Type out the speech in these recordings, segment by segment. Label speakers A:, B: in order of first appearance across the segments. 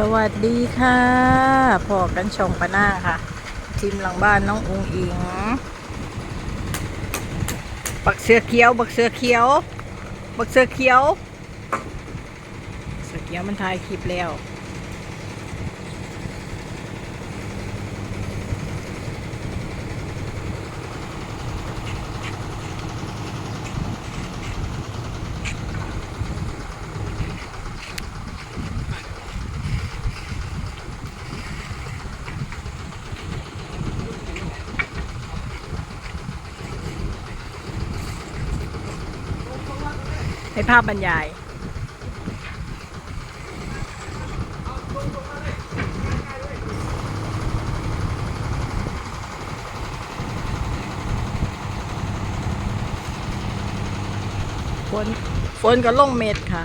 A: สวัสดีค่ะพอกันชงปะหน้าค่ะทีมหลังบ้านน้องอุงอิงบักเสือเขียว บักเสือเขียว บักเสือเขียว เสือเขียวมันถ่ายคลิปแล้ว ภาพบรรยาย ฝนฝนก็ลงเม็ดค่ะ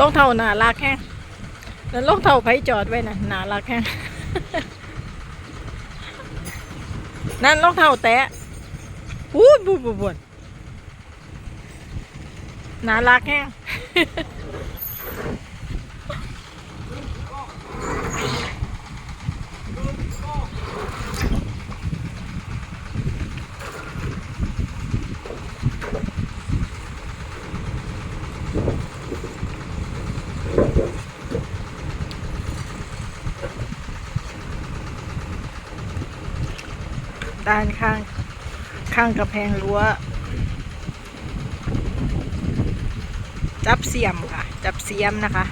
A: รองเท้าหนาลากแห้งแล้วรองเท้าไผจอดไว้นะหนาลากแห้งนั่นรองเท้าแตะวูดบูดบูดบูดหนาลากแห้ง ด้านข้าง ข้างกระแพงรั้ว จับเสียมค่ะ จับเสียมนะคะ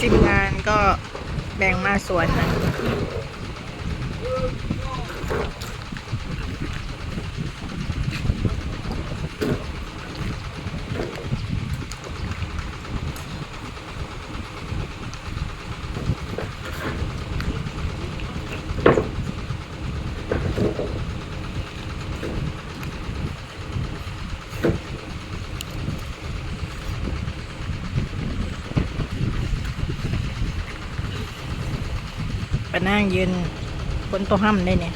A: ทีมงานก็แบ่งมาส่วนนะ ไปนั่งยืนฝนตัวห้ำได้เนี่ย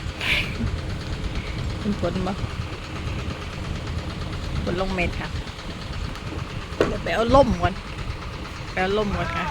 A: ฝนบ่ฝนลงเม็ดค่ะเดี๋ยวไปเอาล่มก่อนไปเอาล่มก่อนค่ะ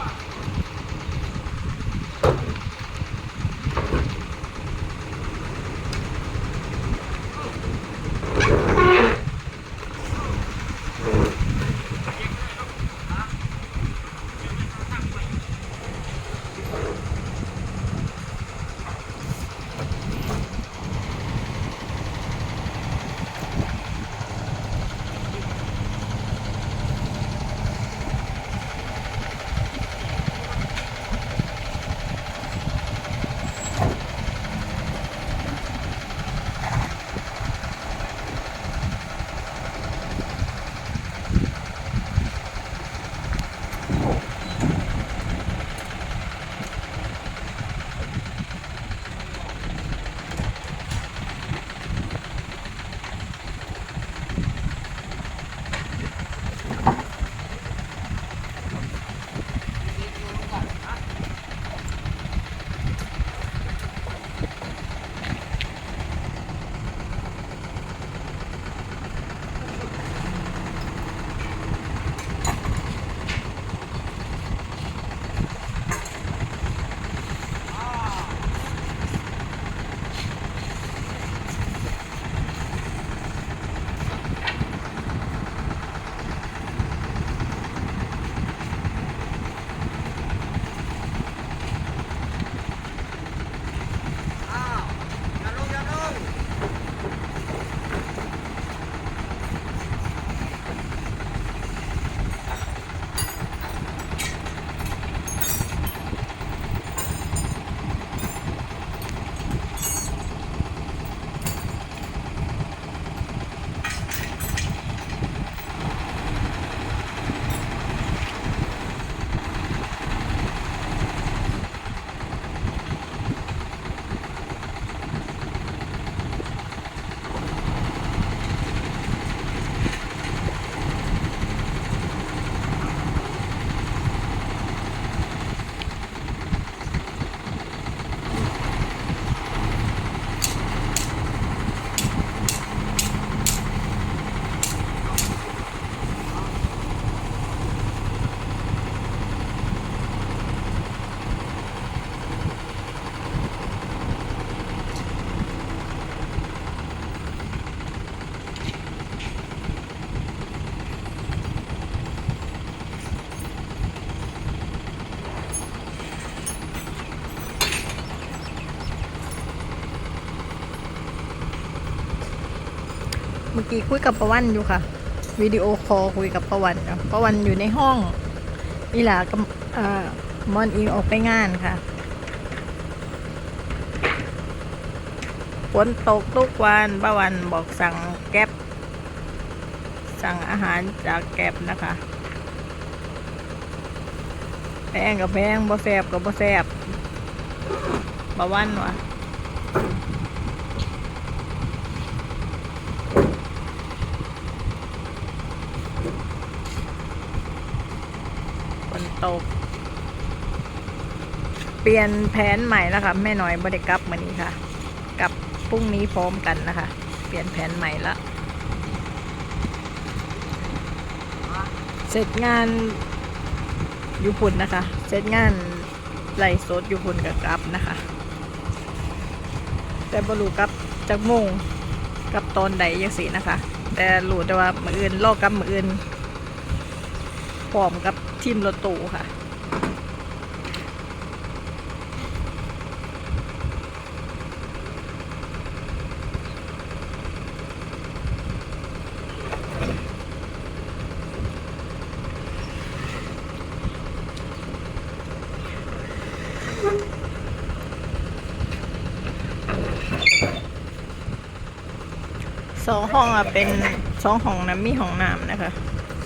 A: กี้คุยกับประวันอยู่ค่ะ วิดีโอคอลคุยกับประวันประวันอยู่ในห้องอีหลากับมอนอิงออกไปงานค่ะฝนตกทุกวันประวันบอกสั่งแก๊ปสั่งอาหารจากแก๊ปนะคะแพงกับแพงบ่แซบกับบ่แซบประวันวะ ตก เปลี่ยนแผนใหม่แล้วค่ะแม่น้อยบริกลับมานี้ค่ะ กับพรุ่งนี้พร้อมกันนะคะ เปลี่ยนแผนใหม่ละเสร็จงานอยุพุ่นนะคะ เสร็จงานไล่สดอยุพุ่นกับกลับนะคะ แต่บรูกับจากโมงกับตอนใดยังสีนะคะ แต่รู้แต่ว่ามืออื่นลอกกับมืออื่น พร้อมกับทีมรถตู้ค่ะสองห้องอะเป็นสองห้องนะมีห้องน้ำนะคะ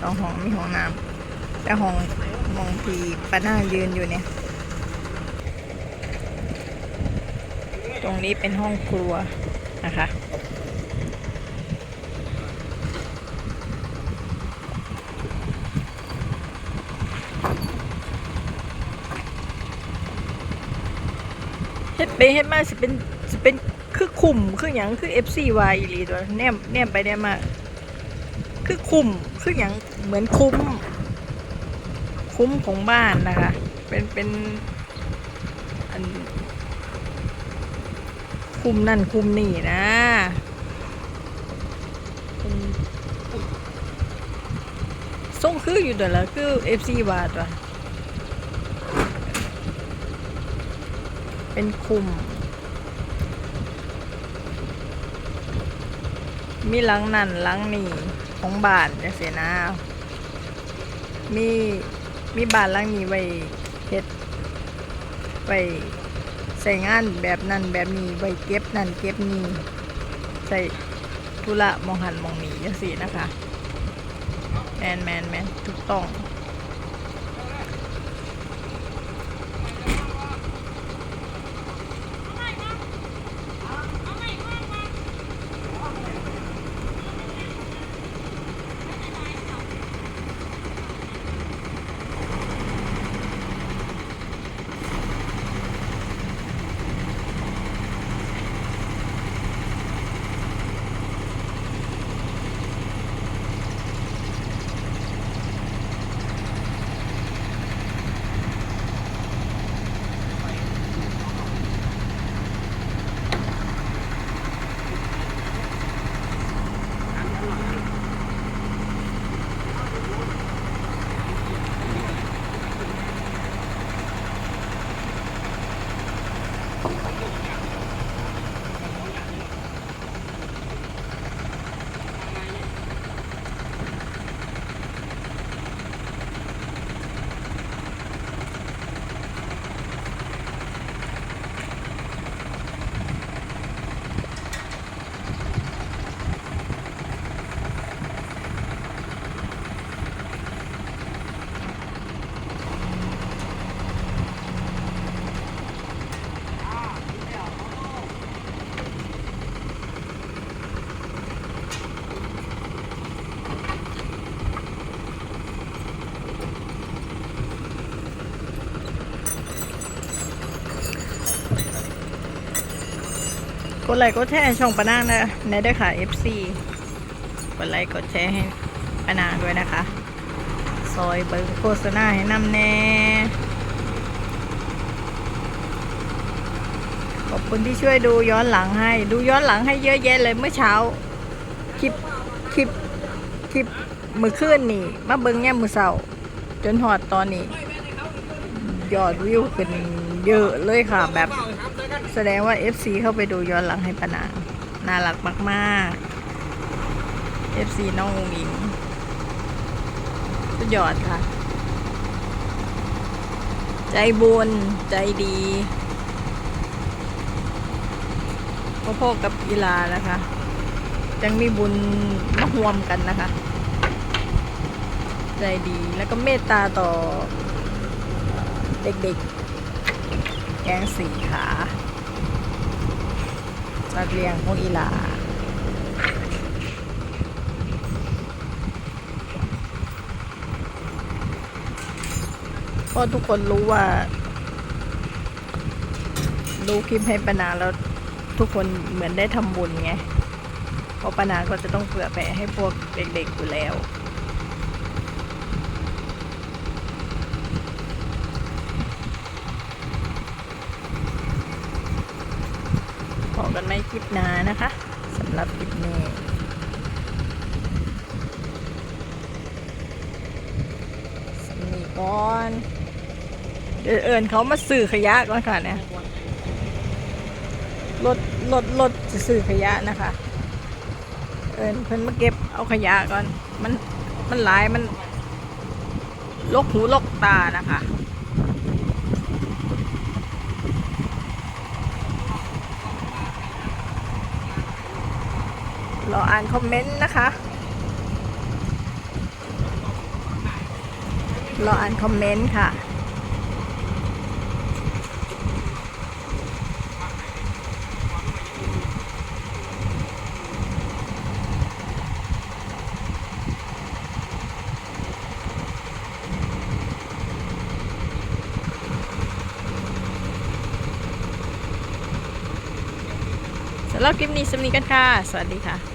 A: สองห้องมีห้องน้ำ แต่ห้องมองทีปาน่ายืนอยู่เนี่ย ตรงนี้เป็นห้องครัวนะคะเฮ็ดไปเฮ็ดมาสิเป็นสิเป็นคือคุมคือหยังคือ FCY อีหลีตัวแนมแนมไปแนมมาคือคุมคือหยังเหมือนคุ้ม คุ้มของบ้านนะคะ เป็นเป็นอันคุมนั่นคุมนี่นะส่งคืออยู่ตัวละคือ FCY ตัวเป็นคุม มีหลังนั่นหลังนี่ของบ้านจังซี่นะมี มีบ้านหลังนี้ไว้เฮ็ดไว้ใส่งานแบบนั้นแบบนี้ไว้เก็บนั่นเก็บนี่ใส่ธุระมองหันมองนี้จังซี่นะคะ แมนแมนแมนถูกต้อง กดไลค์กดแชร์ช่องปะนางนะในด้วยค่ะ FC กดไลค์กดแชร์ให้ปะนางด้วยนะคะ ซอยเบิงโฆษณาให้นำแน่ ขอบคุณที่ช่วยดูย้อนหลังให้ ดูย้อนหลังให้เยอะแยะเลยเมื่อเช้า คลิป คลิป คลิปมือคืนนี่ มาเบิงแง่มือเสาจนหอดตอนนี้ ยอดวิวขึ้นเยอะเลยค่ะแบบ แสดงว่า FC เข้าไปดูย้อนหลังให้ปะนางน่ารักมากๆ FC น้องวิงสุดยอดค่ะ ใจบุญใจดีพ่อๆกับกีฬานะคะ จังมีบุญมาห่วมกันนะคะ ใจดีแล้วก็เมตตาต่อเด็กๆ แกงสีขา สัตว์เลี้ยงของอีหลาเพราะทุกคนรู้ว่าดูคลิปให้ปนาแล้วทุกคนเหมือนได้ทำบุญไงเพราะปนาก็จะต้องเผื่อแผ่ให้พวกเด็กๆอยู่แล้ว กันไม่คลิปหนานะคะสำหรับคลิปนี้สำนีก่อนเดี๋ยวเอิญเขามาสื่อขยะก่อนค่ะเนี่ยรถรถรถจะสื่อขยะนะคะ เอิญเพิ่นมาเก็บเอาขยะก่อน มันมันหลายมันลกหูลกตานะคะ รออ่านคอมเมนต์นะคะ รออ่านคอมเมนต์ค่ะ สำหรับคลิปนี้สำนีกันค่ะ สวัสดีค่ะ